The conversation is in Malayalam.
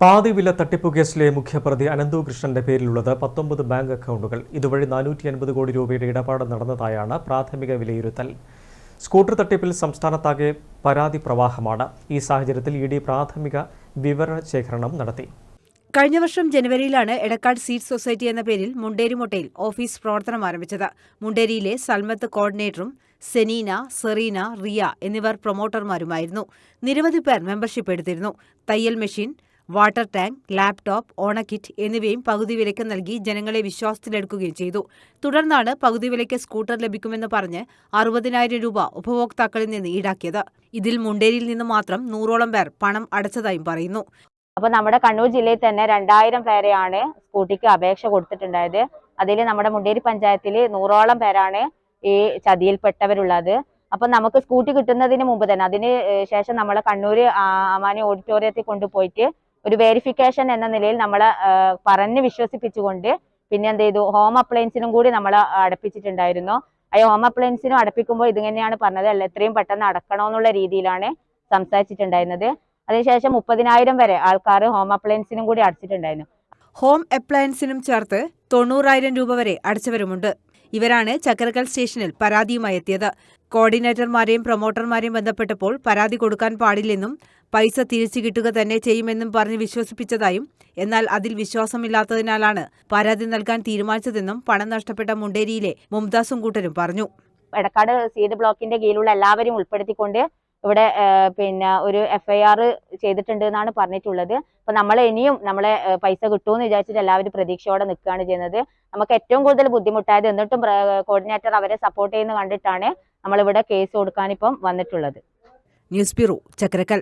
പാതി വില തട്ടിപ്പു കേസിലെ മുഖ്യപ്രതി അനന്തു കൃഷ്ണന്റെ പേരിലുള്ളത് പത്തൊമ്പത് ബാങ്ക് അക്കൗണ്ടുകൾ. ഇതുവഴി നാനൂറ്റി അൻപത് കോടി രൂപയുടെ ഇടപാട് നടന്നതായാണ് പ്രാഥമിക വിലയിരുത്തൽ. സ്കൂട്ടർ തട്ടിപ്പിൽ സംസ്ഥാനത്താകെ പരാതി പ്രവാഹമാണ്. ഈ സാഹചര്യത്തിൽ ഇ ഡി പ്രാഥമിക വിവരശേഖരണം നടത്തി. കഴിഞ്ഞ വർഷം ജനുവരിയിലാണ് എടക്കാട് സീഡ് സൊസൈറ്റി എന്ന പേരിൽ മുണ്ടേരിമൊട്ടയിൽ ഓഫീസ് പ്രവർത്തനം ആരംഭിച്ചത്. മുണ്ടേരിയിലെ സൽമത്ത് കോർഡിനേറ്ററും സെനീന സെറീന റിയ എന്നിവർ പ്രൊമോട്ടർമാരുമായിരുന്നു. നിരവധി പേർ മെമ്പർഷിപ്പ് എടുത്തിരുന്നു. തയ്യൽ മെഷീൻ വാട്ടർ ടാങ്ക് ലാപ്ടോപ്പ് ഓണക്കിറ്റ് എന്നിവയും പകുതി വിലയ്ക്ക് നൽകി ജനങ്ങളെ വിശ്വാസത്തിലെടുക്കുകയും ചെയ്തു. തുടർന്നാണ് പകുതി വിലയ്ക്ക് സ്കൂട്ടർ ലഭിക്കുമെന്ന് പറഞ്ഞ് അറുപതിനായിരം രൂപ ഉപഭോക്താക്കളിൽ നിന്ന് ഈടാക്കിയത്. ഇതിൽ മുണ്ടേരിയിൽ നിന്ന് മാത്രം നൂറോളം പേർ പണം അടച്ചതായും പറയുന്നു. അപ്പോൾ നമ്മുടെ കണ്ണൂർ ജില്ലയിൽ തന്നെ രണ്ടായിരം പേരെയാണ് സ്കൂട്ടിക്ക് അപേക്ഷ കൊടുത്തിട്ടുണ്ടായത്. അതിൽ നമ്മുടെ മുണ്ടേരി പഞ്ചായത്തിൽ നൂറോളം പേരാണ് ഈ ചതിയിൽപ്പെട്ടവരുള്ളത്. അപ്പൊ നമുക്ക് സ്കൂട്ടി കിട്ടുന്നതിന് മുമ്പ് തന്നെ അതിന് ശേഷം നമ്മളെ കണ്ണൂർ അമാനി ഓഡിറ്റോറിയത്തിൽ കൊണ്ടുപോയിട്ട് ഒരു വെരിഫിക്കേഷൻ എന്ന നിലയിൽ നമ്മൾ പറഞ്ഞ് വിശ്വസിപ്പിച്ചുകൊണ്ട് പിന്നെ എന്ത് ചെയ്തു? ഹോം അപ്ലയൻസിനും കൂടി നമ്മൾ അടപ്പിച്ചിട്ടുണ്ടായിരുന്നു. ആ ഹോം അപ്ലയൻസിനും അടപ്പിക്കുമ്പോൾ ഇതിങ്ങനെയാണ് പറഞ്ഞത്. അല്ല എത്രയും പെട്ടെന്ന് അടക്കണമെന്നുള്ള രീതിയിലാണ് സംസാരിച്ചിട്ടുണ്ടായിരുന്നത്. അതിനുശേഷം മുപ്പതിനായിരം വരെ ആൾക്കാർ ഹോം അപ്ലയൻസിനും കൂടി അടച്ചിട്ടുണ്ടായിരുന്നു. ഹോം അപ്ലയൻസിനും ചേർത്ത് തൊണ്ണൂറായിരം രൂപ വരെ അടച്ചവരുമുണ്ട്. ഇവരാണ് ചക്കരക്കൽ സ്റ്റേഷനിൽ പരാതിയുമായി എത്തിയത്. കോർഡിനേറ്റർമാരെയും പ്രൊമോട്ടർമാരെയും ബന്ധപ്പെട്ടപ്പോൾ പരാതി കൊടുക്കാൻ പാടില്ലെന്നും പൈസ തിരിച്ചു കിട്ടുക തന്നെ ചെയ്യുമെന്നും പറഞ്ഞ് വിശ്വസിപ്പിച്ചതായും എന്നാൽ അതിൽ വിശ്വാസമില്ലാത്തതിനാലാണ് പരാതി നൽകാൻ തീരുമാനിച്ചതെന്നും പണം നഷ്ടപ്പെട്ട മുണ്ടേരിയിലെ മുംതാസും കൂട്ടരും പറഞ്ഞു. എടക്കാട് സീഡ് ബ്ലോക്കിന്റെ കീഴിലുള്ള എല്ലാവരും ഉൾപ്പെടുത്തിക്കൊണ്ട് ഇവിടെ പിന്നെ ഒരു എഫ്ഐആർ ചെയ്തിട്ടുണ്ട് എന്നാണ് പറഞ്ഞിട്ടുള്ളത്. അപ്പൊ നമ്മൾ ഇനിയും നമ്മളെ പൈസ കിട്ടുമെന്ന് വിചാരിച്ചിട്ട് എല്ലാവരും പ്രതീക്ഷയോടെ നിൽക്കുകയാണ് ചെയ്യുന്നത്. നമുക്ക് ഏറ്റവും കൂടുതൽ ബുദ്ധിമുട്ടായത് എന്നിട്ടും കോർഡിനേറ്റർ അവരെ സപ്പോർട്ട് ചെയ്യുന്ന കണ്ടിട്ടാണ് നമ്മളിവിടെ കേസ് കൊടുക്കാൻ കൊടുക്കാനിപ്പം വന്നിട്ടുള്ളത്. News bureau Chakkarakkal